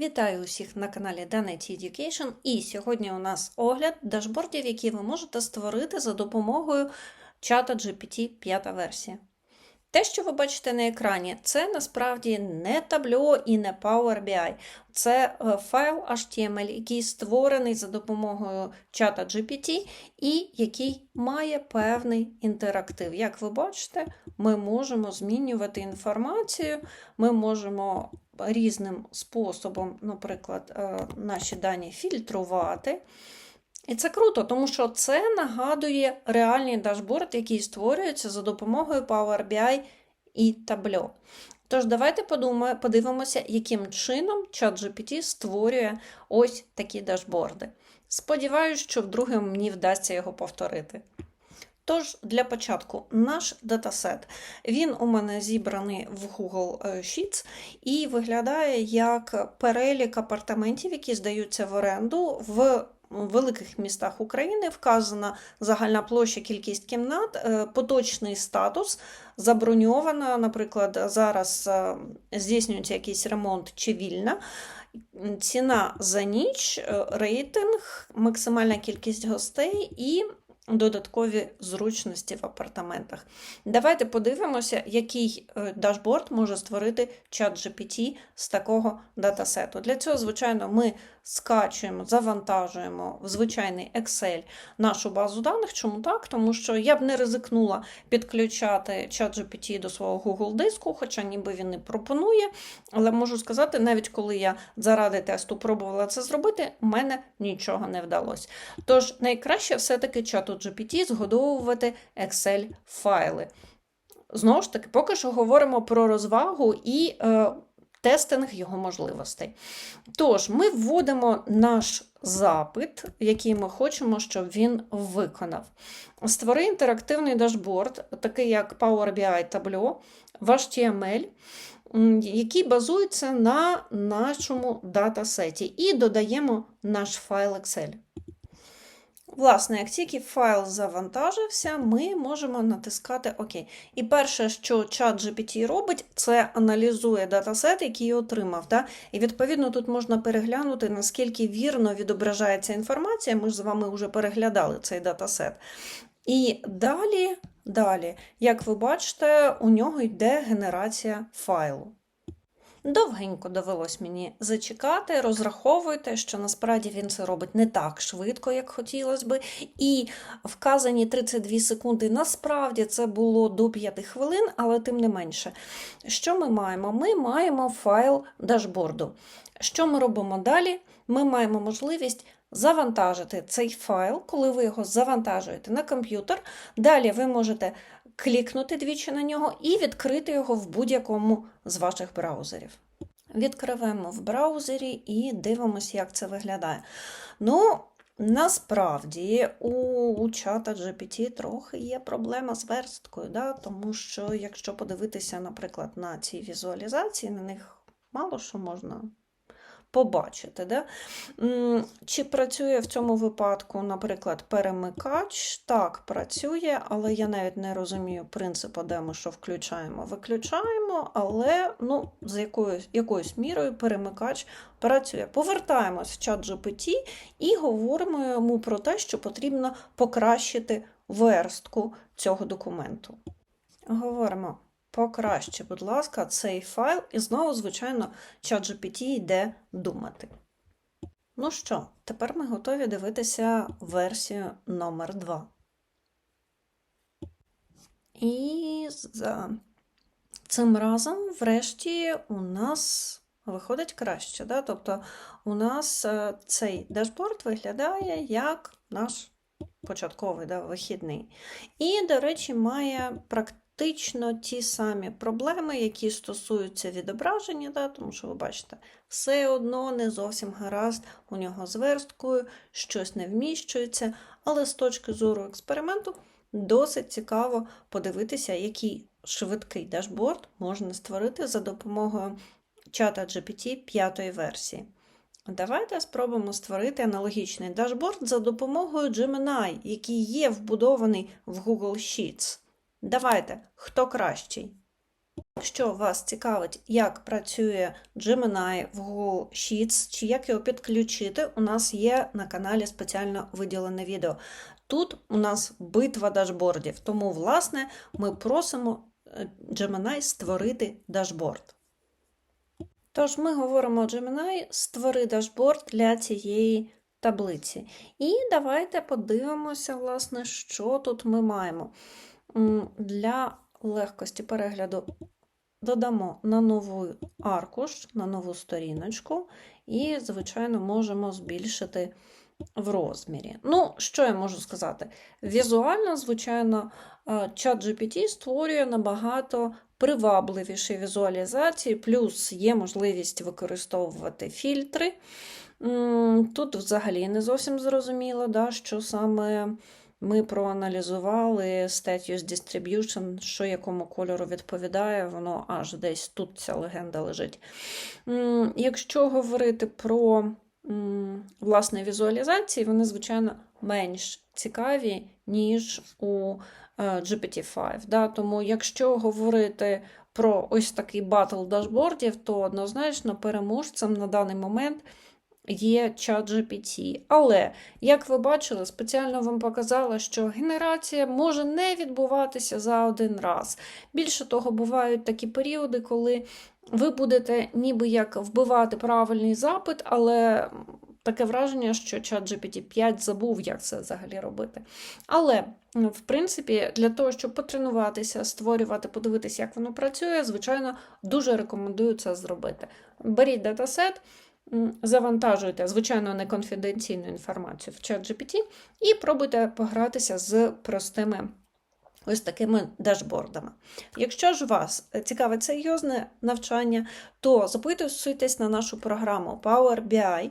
Вітаю усіх на каналі Danet Education. І сьогодні у нас огляд дашбордів, які ви можете створити за допомогою чата GPT 5 версія. Те, що ви бачите на екрані, це насправді не табло і не Power BI. Це е, файл HTML, який створений за допомогою чата GPT і який має певний інтерактив. Як ви бачите, ми можемо змінювати інформацію, ми можемо різним способом, наприклад, е, наші дані фільтрувати. І це круто, тому що це нагадує реальний дашборд, який створюється за допомогою Power BI і Tableau. Тож, давайте подумаємо, подивимося, яким чином ChatGPT створює ось такі дашборди. Сподіваюсь, що вдруге мені вдасться його повторити. Тож, для початку, наш датасет. Він у мене зібраний в Google Sheets і виглядає як перелік апартаментів, які здаються в оренду в великих містах України. Вказана загальна площа, кількість кімнат, е, поточний статус, заброньована, наприклад, зараз е, здійснюється якийсь ремонт чи вільна. Ціна за ніч, е, рейтинг, максимальна кількість гостей і додаткові зручності в апартаментах. Давайте подивимося, який дашборд може створити чат GPT з такого датасету. Для цього, звичайно, ми скачуємо, завантажуємо в звичайний Excel нашу базу даних. Чому так? Тому що я б не ризикнула підключати чат до свого Google диску, хоча ніби він і пропонує. Але можу сказати, навіть коли я заради тесту пробувала це зробити, у мене нічого не вдалося. Тож найкраще все-таки чату GPT згодовувати Excel-файли. Знову ж таки, поки що говоримо про розвагу і е, тестинг його можливостей. Тож, ми вводимо наш запит, який ми хочемо, щоб він виконав. Створи інтерактивний дашборд, такий як Power BI Tableau, в HTML, який базується на нашому датасеті, і додаємо наш файл Excel. Власне, як тільки файл завантажився, ми можемо натискати ОК. І перше, що чат GPT робить, це аналізує датасет, який отримав. Да? І відповідно тут можна переглянути, наскільки вірно відображається інформація. Ми ж з вами вже переглядали цей датасет. І далі, далі, як ви бачите, у нього йде генерація файлу. Довгенько довелось мені зачекати, розраховуйте, що насправді він це робить не так швидко, як хотілося би. І вказані 32 секунди, насправді це було до 5 хвилин, але тим не менше. Що ми маємо? Ми маємо файл дашборду. Що ми робимо далі? Ми маємо можливість завантажити цей файл, коли ви його завантажуєте на комп'ютер. Далі ви можете клікнути двічі на нього і відкрити його в будь-якому з ваших браузерів. Відкриваємо в браузері і дивимося, як це виглядає. Ну, Насправді у, у чата GPT трохи є проблема з версткою, да? тому що, якщо подивитися, наприклад, на ці візуалізації, на них мало що можна побачити. Да? Чи працює в цьому випадку, наприклад, перемикач? Так, працює, але я навіть не розумію принципу, де ми що включаємо. Виключаємо, але ну, з якоюсь, якоюсь мірою перемикач працює. Повертаємось в чат GPT і говоримо йому про те, що потрібно покращити верстку цього документу. Говоримо. Покраще, будь ласка, цей файл, і знову, звичайно, ChatGPT йде думати. Ну що, тепер ми готові дивитися версію номер 2. І за цим разом, врешті, у нас виходить краще. Да? Тобто, у нас цей дашборд виглядає як наш початковий да, вихідний. І, до речі, має практично практично ті самі проблеми, які стосуються відображення, да, тому що ви бачите, все одно не зовсім гаразд у нього з версткою, щось не вміщується, але з точки зору експерименту досить цікаво подивитися, який швидкий дашборд можна створити за допомогою чата GPT 5 версії. Давайте спробуємо створити аналогічний дашборд за допомогою Gemini, який є вбудований в Google Sheets. Давайте, хто кращий? Якщо вас цікавить, як працює Gemini в Google Sheets чи як його підключити, у нас є на каналі спеціально виділене відео. Тут у нас битва дашбордів, тому, власне, ми просимо е, Gemini створити дашборд. Тож ми говоримо Gemini, створи дашборд для цієї таблиці. І давайте подивимося, власне, що тут ми маємо. Для легкості перегляду додамо на нову аркуш, на нову сторіночку, і, звичайно, можемо збільшити в розмірі. Ну, що я можу сказати? Візуально, звичайно, чат GPT створює набагато привабливіші візуалізації, плюс є можливість використовувати фільтри. Тут взагалі не зовсім зрозуміло, да, що саме ми проаналізували Status Distribution, що якому кольору відповідає, воно аж десь тут ця легенда лежить. Якщо говорити про власне візуалізації, вони, звичайно, менш цікаві, ніж у е, GPT-5. Да? Тому, якщо говорити про ось такий батл дашбордів, то однозначно переможцем на даний момент є чат GPT. Але, як ви бачили, спеціально вам показала, що генерація може не відбуватися за один раз. Більше того, бувають такі періоди, коли ви будете ніби як вбивати правильний запит, але таке враження, що чат GPT-5 забув, як це взагалі робити. Але, ну, в принципі, для того, щоб потренуватися, створювати, подивитися, як воно працює, звичайно, дуже рекомендую це зробити. Беріть датасет. М, Завантажуйте, звичайно, неконфіденційну інформацію в чат GPT і пробуйте погратися з простими ось такими дашбордами. Якщо ж вас цікавить серйозне навчання, то записуйтесь на нашу програму Power BI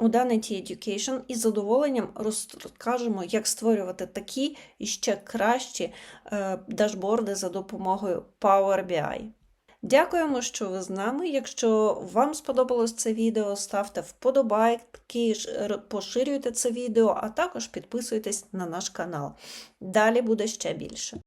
у Danity Education і з задоволенням розкажемо, як створювати такі і ще кращі е, дашборди за допомогою Power BI. Дякуємо, що ви з нами. Якщо вам сподобалось це відео, ставте вподобайки, поширюйте це відео, а також підписуйтесь на наш канал. Далі буде ще більше.